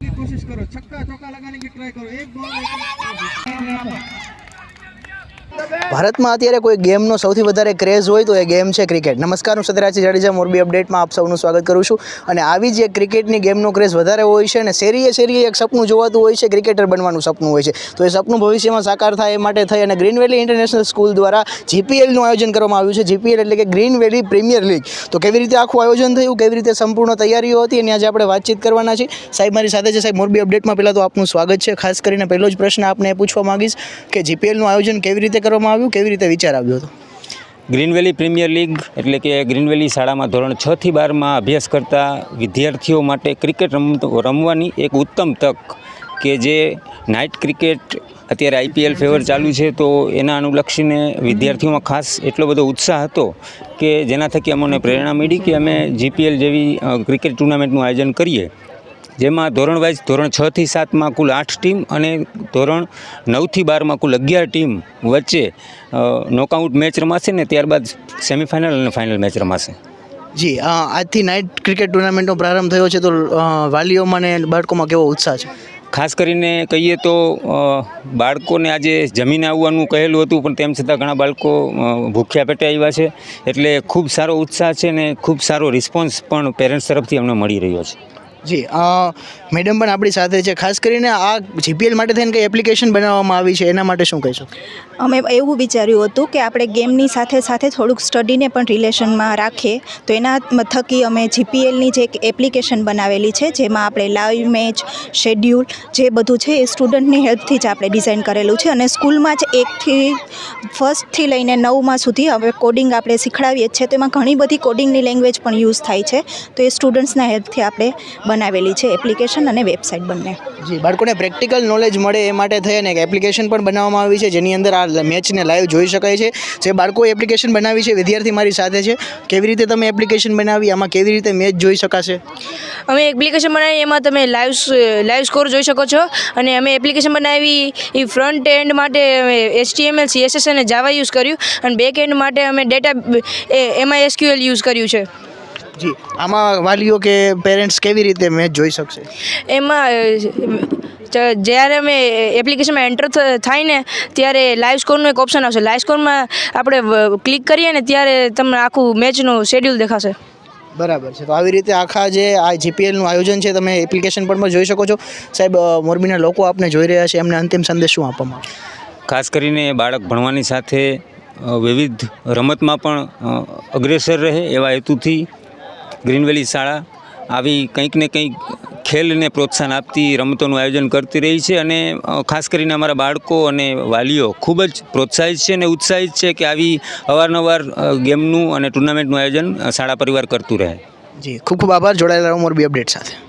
की कोशिश करो छक्का चौका लगाने की ट्राई करो एक बॉल ભારતમાં અત્યારે કોઈ ગેમનો સૌથી વધારે ક્રેઝ હોય તો એ ગેમ છે ક્રિકેટ. નમસ્કાર, હું સદરાજી જાડેજા, મોરબી અપડેટમાં આપ સૌનું સ્વાગત કરું છું. અને આવી જ ક્રિકેટની ગેમનો ક્રેઝ વધારે હોય છે અને શેરીએ શેરીએ એક સપનું જોવાતું હોય છે, ક્રિકેટર બનવાનું સપનું હોય છે. તો એ સપનું ભવિષ્યમાં સાકાર થાય એ માટે થઈ અને ગ્રીન વેલી ઇન્ટરનેશનલ સ્કૂલ દ્વારા જીપીએલનું આયોજન કરવામાં આવ્યું છે. જીપીએલ એટલે કે ગ્રીન વેલી પ્રીમિયર લીગ. તો કેવી રીતે આખું આયોજન થયું? કેવી રીતે સંપૂર્ણ તૈયારીઓ હતી? એની આજે આપણે વાતચીત કરવાના છે સાહેબ, મારી સાથે છે સાહેબ, મોરબી અપડેટમાં પહેલાં તો આપનું સ્વાગત છે. ખાસ કરીને પહેલો જ પ્રશ્ન આપને પૂછવા માંગીશ કે જીપીએલનું આયોજન કેવી રીતે કરવામાં આવ્યું? કેવી રીતે વિચાર આવ્યો હતો? ગ્રીન વેલી પ્રીમિયર લીગ એટલે કે ગ્રીન વેલી શાળામાં ધોરણ છ થી બારમાં અભ્યાસ કરતા વિદ્યાર્થીઓ માટે ક્રિકેટ રમવાની એક ઉત્તમ તક કે જે નાઇટ ક્રિકેટ અત્યારે આઈપીએલ ફેવર ચાલુ છે તો એના અનુલક્ષીને વિદ્યાર્થીઓમાં ખાસ એટલો બધો ઉત્સાહ હતો કે જેના થકી અમને પ્રેરણા મળી કે અમે જીપીએલ જેવી ક્રિકેટ ટુર્નામેન્ટનું આયોજન કરીએ. જેમાં ધોરણ વાઇઝ ધોરણ છ થી સાતમાં કુલ આઠ ટીમ અને ધોરણ નવથી બારમાં કુલ અગિયાર ટીમ વચ્ચે નોકઆઉટ મેચ રમાશે ને ત્યારબાદ સેમિફાઇનલ અને ફાઇનલ મેચ રમાશે. જી આજથી નાઇટ ક્રિકેટ ટુર્નામેન્ટનો પ્રારંભ થયો છે તો વાલીઓમાં ને બાળકોમાં કેવો ઉત્સાહ છે? ખાસ કરીને કહીએ તો બાળકોને આજે જમીને આવવાનું કહેલું હતું પણ તેમ છતાં ઘણા બાળકો ભૂખ્યા પેટે આવ્યા છે. એટલે ખૂબ સારો ઉત્સાહ છે ને ખૂબ સારો રિસ્પોન્સ પણ પેરેન્ટ્સ તરફથી અમને મળી રહ્યો છે. જી મેડમ પણ આપણી સાથે છે. ખાસ કરીને આ જીપીએલ માટે થઈને કંઈ એપ્લિકેશન બનાવવામાં આવી છે, એના માટે શું કહીશું? અમે એવું વિચાર્યું હતું કે આપણે ગેમની સાથે સાથે થોડુંક સ્ટડીને પણ રિલેશનમાં રાખીએ. તો એના મથકી અમે જીપીએલની જે એક એપ્લિકેશન બનાવેલી છે, જેમાં આપણે લાઈવ મેચ, શેડ્યુલ, જે બધું છે એ સ્ટુડન્ટની હેલ્પથી જ આપણે ડિઝાઇન કરેલું છે. અને સ્કૂલમાં જ એકથી, ફર્સ્ટથી લઈને નવમાં સુધી હવે કોડિંગ આપણે શીખડાવીએ છીએ. તો એમાં ઘણી બધી કોડિંગની લેંગ્વેજ પણ યુઝ થાય છે. તો એ સ્ટુડન્ટ્સના હેલ્પથી આપણે બનાવેલી છે એપ્લિકેશન અને વેબસાઇટ બંને. જી બાળકોને પ્રેક્ટિકલ નોલેજ મળે એ માટે થઈને એક એપ્લિકેશન પણ બનાવવામાં આવી છે જેની અંદર આ મેચને લાઈવ જોઈ શકાય છે. જે બાળકોએ એપ્લિકેશન બનાવી છે વિદ્યાર્થી મારી સાથે છે. કેવી રીતે તમે એપ્લિકેશન બનાવી આમાં કેવી રીતે મેચ જોઈ શકાશે? અમે એપ્લિકેશન બનાવી એમાં તમે લાઈવ લાઈવ સ્કોર જોઈ શકો છો. અને અમે એપ્લિકેશન બનાવી એ ફ્રન્ટ એન્ડ માટે એચટીએમએલ સીએસએસ અને જાવા યુઝ કર્યું. અને બેક એન્ડ માટે અમે ડેટા એમાં એસક્યુએલ યુઝ કર્યું છે. જી. આમાં વાલીઓ કે પેરેન્ટ્સ કેવી રીતે મેચ જોઈ શકશે? એમાં જ્યારે અમે એપ્લિકેશનમાં એન્ટર થાય ને ત્યારે લાઈવ સ્કોરનું એક ઓપ્શન આવશે. લાઈવ સ્કોરમાં આપણે ક્લિક કરીએ ને ત્યારે તમને આખું મેચનું શેડ્યુલ દેખાશે. બરાબર છે. તો આવી રીતે આખા જે આ જીપીએલનું આયોજન છે તમે એપ્લિકેશન પર પણ જોઈ શકો છો. સાહેબ મોરબીના લોકો આપને જોઈ રહ્યા છે. એમને અંતિમ સંદેશ શું આપવામાં ખાસ કરીને બાળક ભણવાની સાથે વિવિધ રમતમાં પણ અગ્રેસર રહે એવા હેતુથી ગ્રીનવેલી શાળા આવી કંઈક ને કંઈક ખેલને પ્રોત્સાહન આપતી રમતોનું આયોજન કરતી રહી છે અને ખાસ કરીને અમારા બાળકો અને વાલીઓ ખૂબ જ પ્રોત્સાહિત છે અને ઉત્સાહિત છે કે આવી અવારનવાર ગેમનું અને ટુર્નામેન્ટનું આયોજન શાળા પરિવાર કરતું રહે. જી, ખૂબ ખૂબ આભાર. જોડાયેલા રહો મોરબી અપડેટ સાથે.